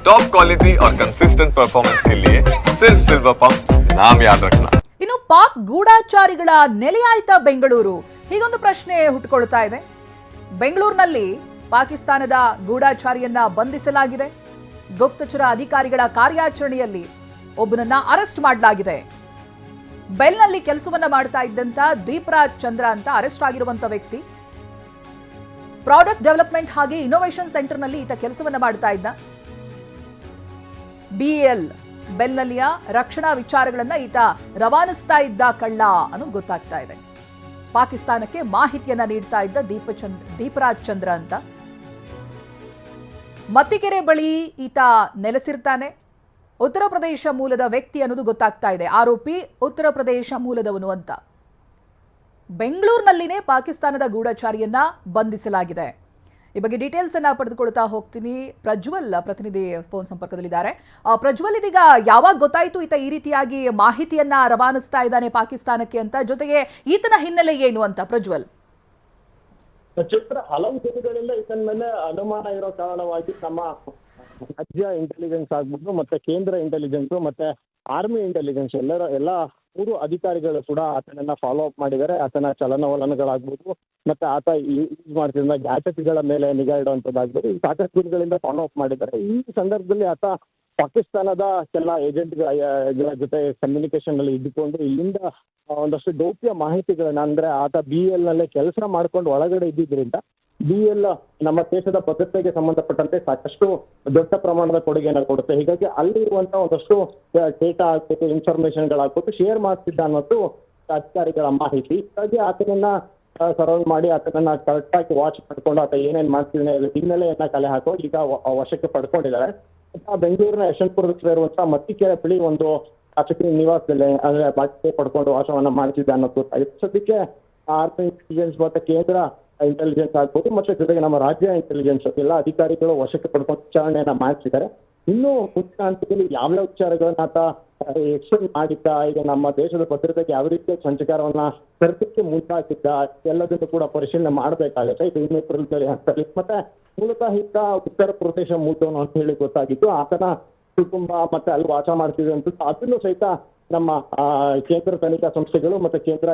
Top quality और consistent performance के लिए सिर्फ सिल्वर पंप नाम याद रखना ಇನ್ನು ಪಾಕ್ ಗೂಢಾಚಾರಿಗಳ ನೆಲೆಯಾಯ್ತಾ ಬೆಂಗಳೂರು ಹೀಗೊಂದು ಪ್ರಶ್ನೆ ಹುಟ್ಟುಕೊಳ್ತಾ ಇದೆ ಬೆಂಗಳೂರಿನಲ್ಲಿ ಪಾಕಿಸ್ತಾನದ ಗೂಢಾಚಾರಿಯನ್ನ ಬಂಧಿಸಲಾಗಿದೆ ಗುಪ್ತಚರ ಅಧಿಕಾರಿಗಳ ಕಾರ್ಯಾಚರಣೆಯಲ್ಲಿ ಒಬ್ಬನನ್ನ ಅರೆಸ್ಟ್ ಮಾಡಲಾಗಿದೆ ಬೆಲ್ನಲ್ಲಿ ಕೆಲಸವನ್ನ ಮಾಡ್ತಾ ಇದ್ದಂತ ದೀಪರಾಜ್ ಚಂದ್ರ ಅಂತ ಅರೆಸ್ಟ್ ಆಗಿರುವಂತ ವ್ಯಕ್ತಿ ಪ್ರಾಡಕ್ಟ್ ಡೆವಲಪ್ಮೆಂಟ್ ಹಾಗೆ ಇನ್ನೋವೇಷನ್ ಸೆಂಟರ್ನಲ್ಲಿ ಈತ ಕೆಲಸವನ್ನ ಮಾಡ್ತಾ ಇದ್ದ ಬಿಎಲ್ ಬೆನ್ನಲ್ಲಿಯ ರಕ್ಷಣಾ ವಿಚಾರಗಳನ್ನ ಈತ ರವಾನಿಸ್ತಾ ಇದ್ದ ಕಳ್ಳ ಅನ್ನೋದು ಗೊತ್ತಾಗ್ತಾ ಇದೆ. ಪಾಕಿಸ್ತಾನಕ್ಕೆ ಮಾಹಿತಿಯನ್ನ ನೀಡ್ತಾ ಇದ್ದ ದೀಪಚಂದ್ ದೀಪರಾಜ್ ಚಂದ್ರ ಅಂತ. ಮತ್ತಿಕೆರೆ ಬಳಿ ಈತ ನೆಲೆಸಿರ್ತಾನೆ. ಉತ್ತರ ಪ್ರದೇಶ ಮೂಲದ ವ್ಯಕ್ತಿ ಅನ್ನೋದು ಗೊತ್ತಾಗ್ತಾ ಇದೆ. ಆರೋಪಿ ಉತ್ತರ ಪ್ರದೇಶ ಮೂಲದವನು ಅಂತ. ಬೆಂಗಳೂರಿನಲ್ಲಿನೇ ಪಾಕಿಸ್ತಾನದ ಗೂಢಚಾರಿಯನ್ನ ಬಂಧಿಸಲಾಗಿದೆ. ಈ ಬಗ್ಗೆ ಡೀಟೇಲ್ಸ್ ಅನ್ನ ಪಡೆದುಕೊಳ್ತಾ ಹೋಗ್ತೀನಿ. ಪ್ರಜ್ವಲ್ ಪ್ರತಿನಿಧಿ ಫೋನ್ ಸಂಪರ್ಕದಲ್ಲಿದ್ದಾರೆ. ಪ್ರಜ್ವಲ್, ಇದೀಗ ಯಾವಾಗ ಗೊತ್ತಾಯ್ತು ಈತ ಈ ರೀತಿಯಾಗಿ ಮಾಹಿತಿಯನ್ನ ರವಾನಿಸ್ತಾ ಇದ್ದಾನೆ ಪಾಕಿಸ್ತಾನಕ್ಕೆ ಅಂತ? ಜೊತೆಗೆ ಈತನ ಹಿನ್ನೆಲೆ ಏನು ಅಂತ ಪ್ರಜ್ವಲ್? ಚಿತ್ರ ಹಲವು ದಿನಗಳಿಂದ ಈತನ ಮೇಲೆ ಅನುಮಾನ ಇರೋ ಕಾರಣವಾಗಿ ನಮ್ಮ ರಾಜ್ಯ ಇಂಟೆಲಿಜೆನ್ಸ್ ಆಗ್ಬಿಟ್ಟು ಮತ್ತೆ ಕೇಂದ್ರ ಇಂಟೆಲಿಜೆನ್ಸ್ ಮತ್ತೆ ಆರ್ಮಿ ಇಂಟೆಲಿಜೆನ್ಸ್ ಎಲ್ಲರ ಎಲ್ಲ ಮೂರು ಅಧಿಕಾರಿಗಳು ಕೂಡ ಆತನನ್ನ ಫಾಲೋ ಅಪ್ ಮಾಡಿದ್ದಾರೆ. ಆತನ ಚಲನವಲನಗಳಾಗ್ಬೋದು, ಮತ್ತೆ ಆತ ಯೂಸ್ ಮಾಡ್ತಿದ್ದ ಗ್ಯಾಜೆಟ್ಗಳ ಮೇಲೆ ನಿಗಾ ಇಡುವಂಥದ್ದಾಗ್ಬೋದು ಈ ಸಾಕಷ್ಟು ದಿನಗಳಿಂದ ಫಾಲೋ ಅಪ್ ಮಾಡಿದ್ದಾರೆ. ಈ ಸಂದರ್ಭದಲ್ಲಿ ಆತ ಪಾಕಿಸ್ತಾನದ ಕೆಲ ಏಜೆಂಟ್ಗಳ ಜೊತೆ ಕಮ್ಯುನಿಕೇಶನ್ ಅಲ್ಲಿ ಇದ್ದುಕೊಂಡು ಇಲ್ಲಿಂದ ಒಂದಷ್ಟು ಗೌಪ್ಯ ಮಾಹಿತಿಗಳನ್ನ ಅಂದ್ರೆ ಆತ ಬಿ ಎಲ್ ನಲ್ಲೇ ಕೆಲಸ ಮಾಡ್ಕೊಂಡು ಒಳಗಡೆ ಇದ್ದಿದ್ರಿಂದ ಬಿ ಎಲ್ ನಮ್ಮ ದೇಶದ ಭದ್ರತೆಗೆ ಸಂಬಂಧಪಟ್ಟಂತೆ ಸಾಕಷ್ಟು ದೊಡ್ಡ ಪ್ರಮಾಣದ ಕೊಡುಗೆಯನ್ನು ಕೊಡುತ್ತೆ. ಹೀಗಾಗಿ ಅಲ್ಲಿರುವಂತ ಒಂದಷ್ಟು ಡೇಟಾ ಆಗ್ಬೋದು ಇನ್ಫಾರ್ಮೇಶನ್ಗಳಾಗ್ಬೋದು ಶೇರ್ ಮಾಡ್ತಿದ್ದ ಅನ್ನೋದು ಅಧಿಕಾರಿಗಳ ಮಾಹಿತಿ. ಹೀಗಾಗಿ ಆತನನ್ನ ಸರ್ವ್ ಮಾಡಿ ಆತನನ್ನ ಕರೆಕ್ಟ್ ಆಗಿ ವಾಚ್ ಮಾಡ್ಕೊಂಡು ಆತ ಏನೇನ್ ಮಾಡ್ತಿದ್ದಾನೆ, ಹಿನ್ನೆಲೆಯನ್ನ ಕಲೆ ಹಾಕೋ ಈಗ ವಶಕ್ಕೆ ಪಡ್ಕೊಂಡಿದ್ದಾರೆ. ಬೆಂಗಳೂರಿನ ಯಶವಂತಪುರದಲ್ಲಿ ಇರುವಂತಹ ಮತ್ತಿಕೆರೆ ಬಿಳಿ ಒಂದು ಖಾಸಗಿ ನಿವಾಸದಲ್ಲಿ, ಅಂದ್ರೆ ಬಾಕಿ ಪಡ್ಕೊಂಡು ವಾಸವನ್ನ ಮಾಡ್ತಿದ್ದ ಅನ್ನೋದು. ಗೊತ್ತಾಗಿದೆ ಸದ್ಯಕ್ಕೆ ಆರ್ಮಿ ಇಂಟೆಲಿಜೆನ್ಸ್ ಮತ್ತೆ ಕೇಂದ್ರ ಇಂಟೆಲಿಜೆನ್ಸ್ ಆಗ್ಬೋದು, ಮತ್ತೆ ಜೊತೆಗೆ ನಮ್ಮ ರಾಜ್ಯ ಇಂಟೆಲಿಜೆನ್ಸ್ ಎಲ್ಲ ಅಧಿಕಾರಿಗಳು ವಶಕ್ಕೆ ಪಡ್ಕೊಂಡು ವಿಚಾರಣೆಯನ್ನ ಮಾಡಿಸಿದ್ದಾರೆ ಇನ್ನು ಮುಂದಿನ ಹಂತದಲ್ಲಿ ಯಾವ್ಯಾವ ವಿಚಾರಗಳನ್ನ ಆತ ಎಕ್ಸ್ಪ್ಲೇನ್ ಮಾಡಿದ್ದ, ಈಗ ನಮ್ಮ ದೇಶದ ಭದ್ರತೆಗೆ ಯಾವ ರೀತಿಯ ಸಂಚಕಾರವನ್ನ ತರಲಿಕ್ಕೆ ಮುಂದಾಗಿದ್ದ, ಎಲ್ಲದನ್ನು ಕೂಡ ಪರಿಶೀಲನೆ ಮಾಡಬೇಕಾಗುತ್ತೆ. ಇದು ಇನ್ನೂ ಹಂತದಲ್ಲಿ. ಮತ್ತೆ ಮೂಲತಃ ಈತ ಉತ್ತರ ಪ್ರದೇಶ ಮೂಲದವನು ಅಂತ ಹೇಳಿ ಗೊತ್ತಾಗಿತ್ತು. ಆತನ ಕುಟುಂಬ ಮತ್ತೆ ಅಲ್ಲಿ ವಾಸ ಮಾಡ್ತಿದೆ ಅಂತ ಅದನ್ನು ಸಹಿತ ನಮ್ಮ ಕೇಂದ್ರ ತನಿಖಾ ಸಂಸ್ಥೆಗಳು ಮತ್ತೆ ಕೇಂದ್ರ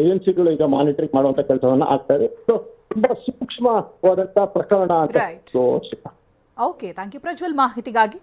ಏಜೆನ್ಸಿಗಳು ಈಗ ಮಾನಿಟರಿಂಗ್ ಮಾಡುವಂತ ಕೆಲಸವನ್ನ ಆಗ್ತಾ ಇದೆ. ಸೊ ತುಂಬಾ ಸೂಕ್ಷ್ಮವಾದಂತಹ ಪ್ರಕರಣ ಅಂತ ಓಕೆ ಥ್ಯಾಂಕ್ ಯು ಪ್ರಜ್ವಲ್ ಮಾಹಿತಿಗಾಗಿ.